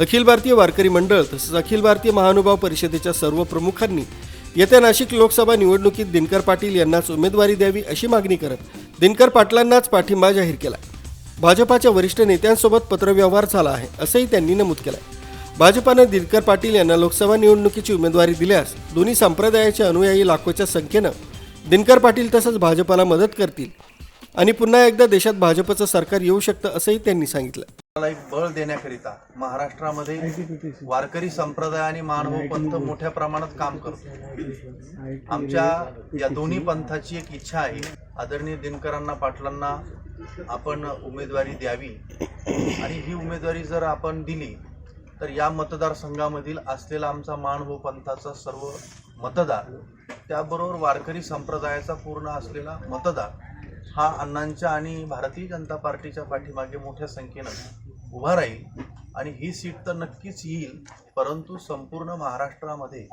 अखिल भारतीय वारकरी मंडळ तसंच अखिल भारतीय महानुभाव परिषदेच्या सर्व प्रमुखांनी येत्या नाशिक लोकसभा निवडणुकीत दिनकर पाटील यांनाच उमेदवारी द्यावी अशी मागणी करत दिनकर पाटलांनाच पाठिंबा जाहीर केला भाजपाच्या वरिष्ठ नेत्यांसोबत पत्रव्यवहार झाला आहे असंही त्यांनी नमूद केलं भाजपानं दिनकर पाटील यांना लोकसभा निवडणुकीची उमेदवारी दिल्यास दोन्ही संप्रदायाचे अनुयायी लाखोच्या संख्येनं दिनकर पाटील तसंच भाजपाला मदत करतील आणि पुन्हा एकदा देशात भाजपचं सरकार येऊ शकतं असंही त्यांनी सांगितलं. एक बळ देण्याकरिता महाराष्ट्रामध्ये वारकरी संप्रदाय आणि मानव पंथ मोठ्या प्रमाणात काम करतो. आमच्या या दोन्ही पंथाची एक इच्छा आहे. आदरणीय दिनकरांना पाटलांना आपण उमेदवारी द्यावी. आणि ही उमेदवारी जर आपण दिली तर या मतदारसंघामधील असलेला आमचा मानव पंथाचा सर्व मतदार त्याबरोबर वारकरी संप्रदायाचा पूर्ण असलेला मतदार हा अण्णांच्या आणि भारतीय जनता पार्टीच्या पाठीमागे मोठ्या संख्येनं उभा राहील आणि ही सीट तर नक्कीच येईल परंतु संपूर्ण महाराष्ट्रामध्ये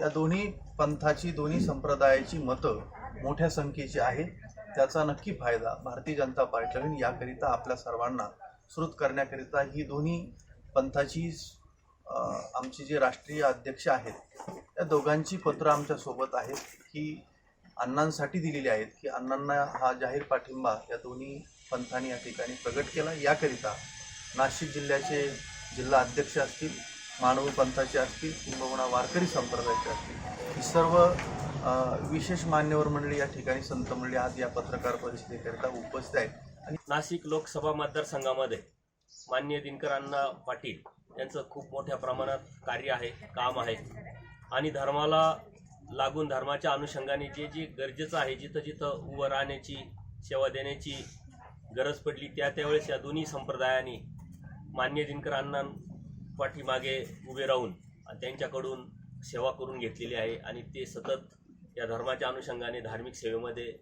या दोन्ही पंथाची दोन्ही संप्रदायाची मतं मोठ्या संख्येची आहेत. त्याचा नक्की फायदा भारतीय जनता पार्टी होईल याकरिता आपल्या सर्वांना श्रुत करण्याकरिता ही दोन्ही पंथाची आमची आमचे जे राष्ट्रीय अध्यक्ष आहेत त्या दोघांची पत्रं आमच्यासोबत आहेत. की अण्णांसाठी दिलेली आहेत की अण्णांना हा जाहीर पाठिंबा या दोन्ही पंथांनी या ठिकाणी प्रगट केला. याकरिता नाशिक जिल्ह्याचे जिल्हा अध्यक्ष असतील मानवी पंथाचे असतील किंबहुना वारकरी संप्रदायाचे असतील ही सर्व विशेष मान्यवर मंडळी या ठिकाणी संत मंडळी आज या पत्रकार परिषदेकरिता उपस्थित आहेत. आणि नाशिक लोकसभा मतदारसंघामध्ये माननीय दिनकरांना पाटील यांचं खूप मोठ्या प्रमाणात कार्य आहे काम आहे. आणि धर्माला लागून धर्माच्या अनुषंगाने जे जे गरजेचं आहे जिथं जिथं उभं राहण्याची सेवा देण्याची गरज पडली त्या त्यावेळेस या दोन्ही संप्रदायाने मान्य दिनकर अण्णा पाठीमागे उभे राहून त्यांच्याकडून सेवा करून घेतलेली आहे आणि ते सतत या धर्माच्या अनुषंगाने धार्मिक सेवेमध्ये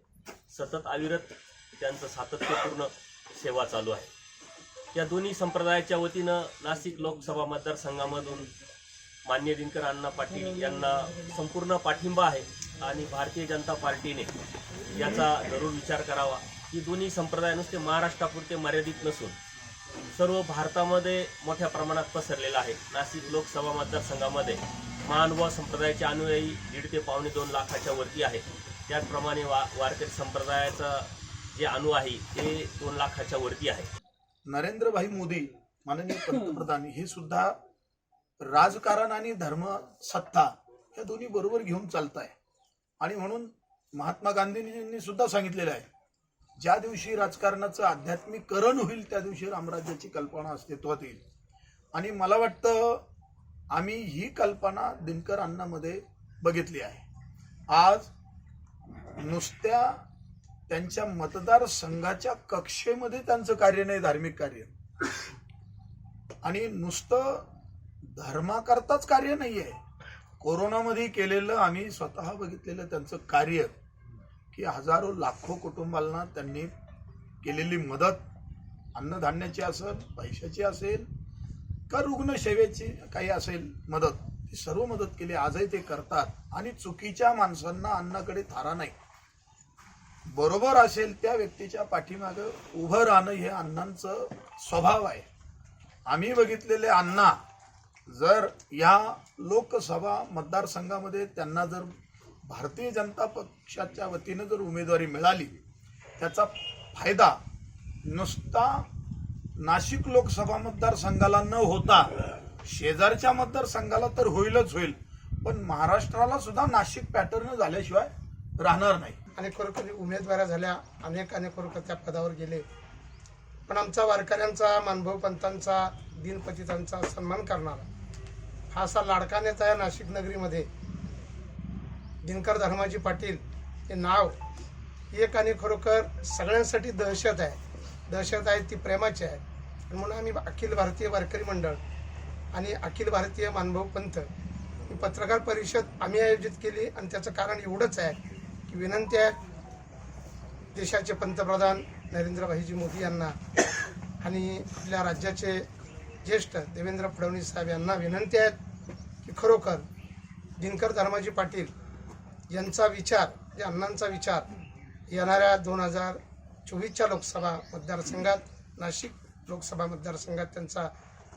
सतत अविरत त्यांचं सातत्यपूर्ण सेवा चालू आहे. या दोन्ही संप्रदायाच्या वतीनं नाशिक लोकसभा मतदारसंघामधून मान्य दिनकर अण्णा पाटील यांना संपूर्ण पाठिंबा आहे आणि भारतीय जनता पार्टीने याचा जरूर विचार करावा. की दोन्ही संप्रदाय नुसते महाराष्ट्रापुरते मर्यादित नसून सर्व भारतामध्ये मोठ्या प्रमाणात पसरलेला आहे. नाशिक लोकसभा मतदारसंघामध्ये महानुभाव संप्रदायाचे अनुयायी दीड ते पावणे दोन लाखाच्या वरती आहे. त्याचप्रमाणे वा वारकरी संप्रदायाचा जे अणू आहे ते दोन लाखाच्या वरती आहे. नरेंद्रभाई मोदी माननीय पंतप्रधान हे सुद्धा राजकारण आणि धर्म सत्ता या दोन्ही बरोबर घेऊन चालत आहे आणि म्हणून महात्मा गांधींनी सुद्धा सांगितलेलं आहे ज्या दिवशी राजकारणाचं आध्यात्मिकरण होईल त्या दिवशी रामराज्याची कल्पना अस्तित्वात येईल. आणि मला वाटतं आम्ही ही कल्पना दिनकर अण्णामध्ये बघितली आहे. आज नुसत्या त्यांच्या मतदारसंघाच्या कक्षेमध्ये त्यांचं कार्य नाही धार्मिक कार्य. आणि नुसतं धर्माकरताच कार्य नाही आहे कोरोनामध्ये केलेलं आम्ही स्वतः बघितलेलं त्यांचं कार्य की हजारो लाखो कुटुंबांना त्यांनी केलेली मदत अन्नधान्याची असेल पैशाची असेल का रुग्णसेवेची काही असेल मदत ती सर्व मदत केली. आजही ते करतात. आणि चुकीच्या माणसांना अन्नाकडे थारा नाही. बरोबर असेल त्या व्यक्तीच्या पाठीमागं उभं राहणं हे अण्णांचं स्वभाव आहे. आम्ही बघितलेले अण्णा जर या लोकसभा मतदारसंघामध्ये त्यांना जर भारतीय जनता पक्षाच्या वतीनं जर उमेदवारी मिळाली त्याचा फायदा नुसता नाशिक लोकसभा मतदारसंघाला न होता शेजारच्या मतदारसंघाला तर होईलच होईल पण महाराष्ट्राला सुद्धा नाशिक पॅटर्न झाल्याशिवाय राहणार नाही. अनेक खरोखर उमेदवाऱ्या झाल्या अनेक अनेक खरोखर त्या पदावर गेले. पण आमचा वारकऱ्यांचा मानभाऊ पंतांचा दिनपतितांचा सन्मान करणारा हा असा लाडका नेता आहे नाशिक नगरीमध्ये. दिनकर धर्माजी पाटील हे नाव एक आणि खरोखर सगळ्यांसाठी दहशत आहे. दहशत आहे ती प्रेमाची आहे. म्हणून आम्ही अखिल भारतीय वारकरी मंडळ आणि अखिल भारतीय मानभाऊ पंथ ही पत्रकार परिषद आम्ही आयोजित केली आणि त्याचं कारण एवढंच आहे की विनंती आहे देशाचे पंतप्रधान नरेंद्रभाईजी मोदी यांना आणि आपल्या राज्याचे ज्येष्ठ देवेंद्र फडणवीस साहेब यांना विनंती आहेत की खरोखर दिनकर धर्माजी पाटील यांचा विचार जे अण्णांचा विचार येणाऱ्या दोन हजार चोवीसच्या लोकसभा मतदारसंघात नाशिक लोकसभा मतदारसंघात त्यांचा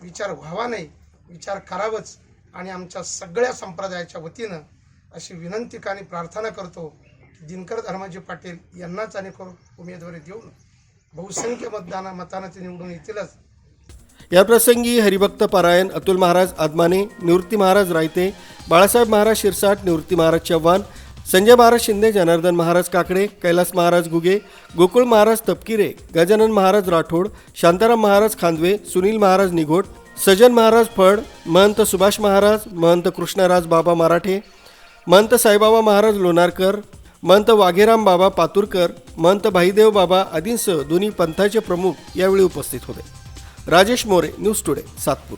विचार व्हावा नाही विचार करावंच आणि आमच्या सगळ्या संप्रदायाच्या वतीनं अशी विनंती आणि प्रार्थना करतो की दिनकर धर्माजी पाटील यांनाच अनेक उमेदवारी देऊन बहुसंख्य मतदाना मतानं ते निवडून येतीलच. याप्रसंगी हरिभक्त पारायण अतुल महाराज आदमाने निवृत्ती महाराज रायते बाळासाहेब महाराज शिरसाट निवृत्ती महाराज चव्हाण संजय महाराज शिंदे जनार्दन महाराज काकडे कैलास महाराज गुगे गोकुळ महाराज तपकिरे गजानन महाराज राठोड शांताराम महाराज खांदवे सुनील महाराज निघोट सजन महाराज फड महंत सुभाष महाराज महंत कृष्णराज बाबा मराठे महंत साईबाबा महाराज लोणारकर महंत वाघेराम बाबा पातुरकर महंत भाईदेव बाबा आदींसह दोन्ही पंथाचे प्रमुख यावेळी उपस्थित होते. Rajesh More news today Satpur.